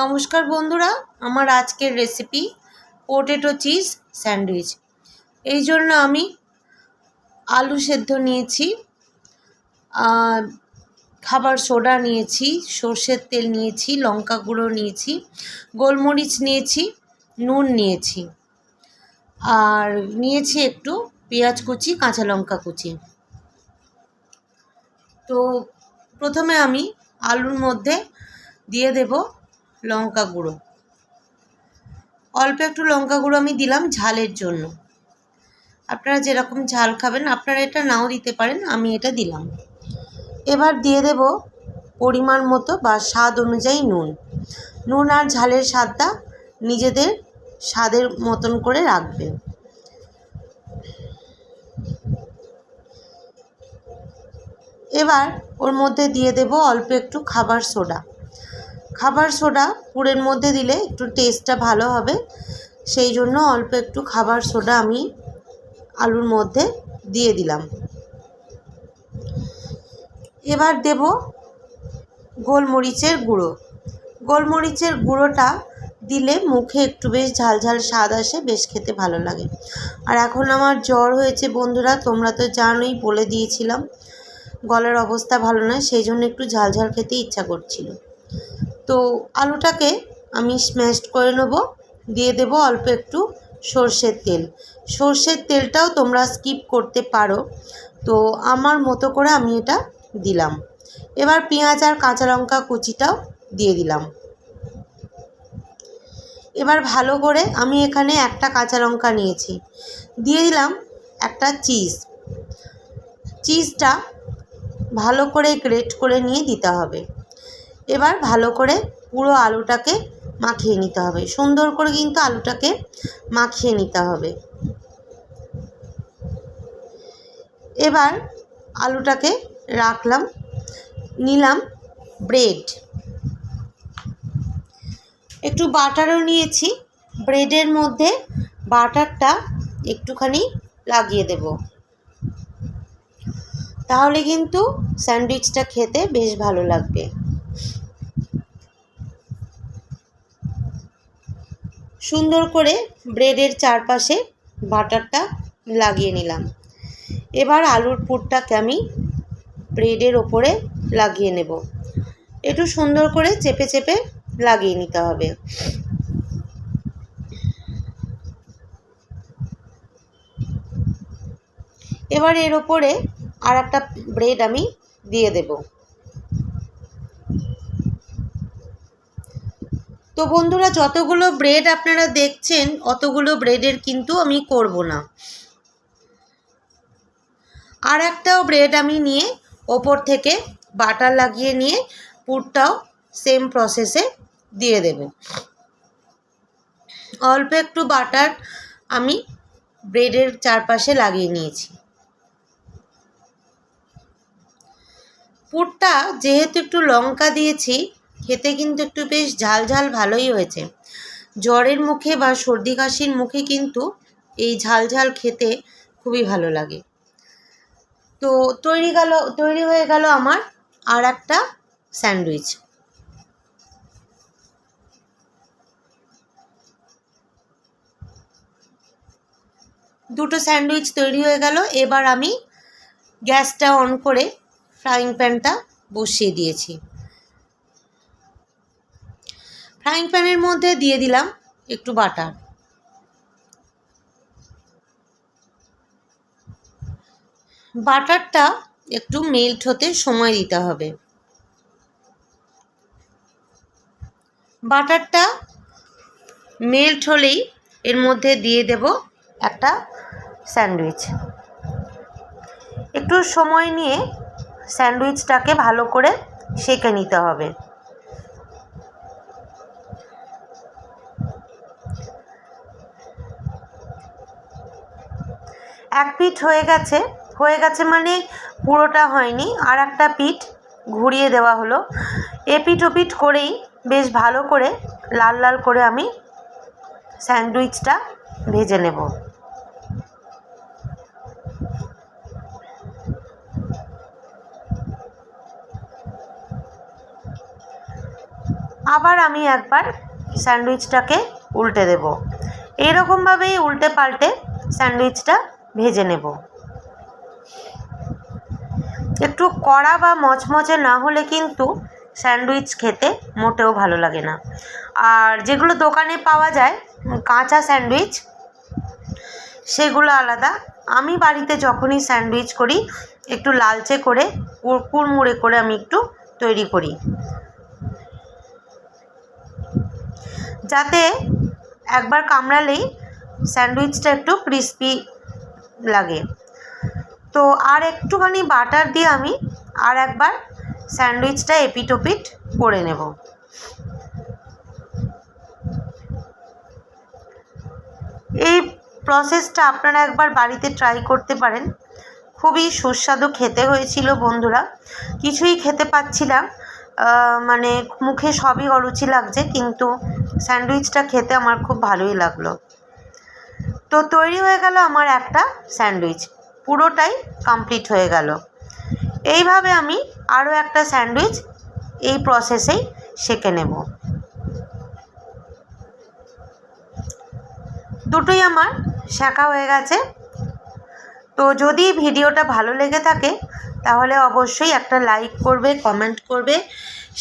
নমস্কার বন্ধুরা, আমার আজকের রেসিপি পোটেটো চিজ স্যান্ডউইচ এই জন্য আমি আলু সেদ্ধ নিয়েছি খাবার সোডা নিয়েছি, সর্ষের তেল নিয়েছি, লঙ্কা গুঁড়ো নিয়েছি, গোলমরিচ নিয়েছি, নুন নিয়েছি, আর নিয়েছি একটু পেঁয়াজ কুচি, কাঁচা লঙ্কা কুচি। তো প্রথমে আমি আলুর মধ্যে দিয়ে দেব লঙ্কা গুঁড়ো। অল্প একটু লঙ্কা গুঁড়ো আমি দিলাম ঝালের জন্য। আপনারা যেরকম ঝাল খাবেন, আপনারা এটা নাও দিতে পারেন, আমি এটা দিলাম। এবার দিয়ে দেব পরিমাণ মতো বা স্বাদ অনুযায়ী নুন। নুন আর ঝালের স্বাদটা নিজেদের স্বাদের মতন করে রাখবেন। এবার ওর মধ্যে দিয়ে দেব অল্প একটু খাবার সোডা। খাবার সোডা পুরের মধ্যে দিলে একটু টেস্টটা ভালো হবে। সেই জন্য অল্প একটু খাবার সোডা আমি আলুর মধ্যে দিয়ে দিলাম। এবার দেব গোলমরিচের গুঁড়ো। গোলমরিচের গুঁড়োটা দিলে মুখে একটু বেশ ঝাল ঝাল স্বাদ আসে, বেশ খেতে ভালো লাগে। আর এখন আমার জ্বর হয়েছে বন্ধুরা, তোমরা তো জানোই, বলে দিয়েছিলাম। গলার অবস্থা ভালো নয়, সেই জন্য একটু ঝাল ঝাল খেতে ইচ্ছা করছিল। তো আলুটাকে আমি স্ম্যাশড করে নেব। দিয়ে দেব অল্প একটু সর্ষের তেল। সর্ষের তেলটাও তোমরা স্কিপ করতে পারো। তো আমার মতো করে আমি এটা দিলাম। এবার পেঁয়াজ আর কাঁচা লঙ্কা কুচিটাও দিয়ে দিলাম। এবার ভালো করে আমি এখানে একটা কাঁচা লঙ্কা নিয়েছি। দিয়ে দিলাম একটা চিজ চিজটা ভালো করে গ্রেট করে নিয়ে দিতে হবে। এবার ভালো করে পুরো আলুটাকে মাখিয়ে নিতে হবে। সুন্দর করে কিন্তু আলুটাকে মাখিয়ে নিতে হবে। এবার আলুটাকে রাখলাম, নিলাম ব্রেড। একটু বাটারও নিয়েছি। ব্রেডের মধ্যে বাটারটা একটুখানি লাগিয়ে দেব। তাহলে কিন্তু স্যান্ডউইচটা খেতে বেশ ভালো লাগবে। সুন্দর করে ব্রেডের চারপাশে বাটারটা লাগিয়ে নিলাম। এবার আলুর পুরটাকে আমি ব্রেডের ওপরে লাগিয়ে নেব। একটু সুন্দর করে চেপে চেপে লাগিয়ে নিতে হবে। এবার এর ওপরে আর একটা ব্রেড আমি দিয়ে দেব। তো বন্ধুরা, যতগুলো ব্রেড আপনারা দেখছেন, অতগুলো ব্রেডের কিন্তু আমি করব না। আর একটাও ব্রেড আমি নিয়ে ওপর থেকে বাটার লাগিয়ে নিয়ে পুরটাও সেম প্রসেসে দিয়ে দেব। অল্প একটু বাটার আমি ব্রেডের চারপাশে লাগিয়ে নিয়েছি। পুরটা যেহেতু একটু লঙ্কা দিয়েছি খেতে কিন্তু একটু বেশ ঝাল ঝাল ভালোই হয়েছে। জ্বরের মুখে বা সর্দি কাশির মুখে কিন্তু এই ঝাল ঝাল খেতে খুবই ভালো লাগে। তো তৈরি গেল, তৈরি হয়ে গেল আমার আর একটা স্যান্ডউইচ। দুটো স্যান্ডউইচ তৈরি হয়ে গেল। এবার আমি গ্যাসটা অন করে ফ্রাইং প্যানটা বসিয়ে দিয়েছি। ফ্রাইং প্যানের মধ্যে দিয়ে দিলাম একটু বাটার। বাটারটা একটু মেল্ট হতে সময় দিতে হবে। বাটারটা মেল্ট হলেই এর মধ্যে দিয়ে দেব একটা স্যান্ডউইচ। একটু সময় নিয়ে স্যান্ডউইচটাকে ভালো করে সেঁকে নিতে হবে। এক পিঠ হয়ে গেছে। হয়ে গেছে মানে পুরোটা হয়নি। আর একটা পিঠ ঘুরিয়ে দেওয়া হলো। এপিঠ ওপিঠ করেই বেশ ভালো করে লাল লাল করে আমি স্যান্ডউইচটা ভেজে নেব। আবার আমি একবার স্যান্ডউইচটাকে উল্টে দেব। এইরকমভাবেই উল্টে পাল্টে স্যান্ডউইচটা ভেজে নেব। একটু কড়া বা মচমচে না হলে কিন্তু স্যান্ডউইচ খেতে মোটেও ভালো লাগে না। আর যেগুলো দোকানে পাওয়া যায়, কাঁচা স্যান্ডউইচ, সেগুলো আলাদা। আমি বাড়িতে যখনই স্যান্ডউইচ করি, একটু লালচে করে কুড়- কুড়মুড়ে করে আমি একটু তৈরি করি। যাতে একবার কামড়ালেই স্যান্ডউইচটা একটু ক্রিস্পি লাগে। তো আর একটুখানি বাটার দিয়ে আমি আর একবার স্যান্ডউইচটা এপিট ওপিট করে নেব। এই প্রসেসটা আপনারা একবার বাড়িতে ট্রাই করতে পারেন। খুবই সুস্বাদু খেতে হয়েছিল বন্ধুরা। কিছুই খেতে পাচ্ছিলাম। মানে মুখে সবই অরুচি লাগছে, কিন্তু স্যান্ডউইচটা খেতে আমার খুব ভালোই লাগল। তো তৈরি হয়ে গেল আমার একটা স্যান্ডউইচ। পুরোটাই কমপ্লিট হয়ে গেল। এইভাবে আমি আরও একটা স্যান্ডউইচ এই প্রসেসেই সেঁকে নেব। দুটোই আমার শেখা হয়ে গেছে। তো যদি ভিডিওটা ভালো লেগে থাকে, তাহলে অবশ্যই একটা লাইক করবে, কমেন্ট করবে,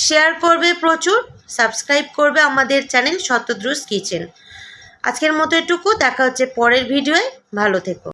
শেয়ার করবে প্রচুর, সাবস্ক্রাইব করবে আমাদের চ্যানেল শতদ্রুস কিচেন। আজকের মতো এটুকু দেখা হচ্ছে পরের ভিডিওয়ে। ভালো থেকো।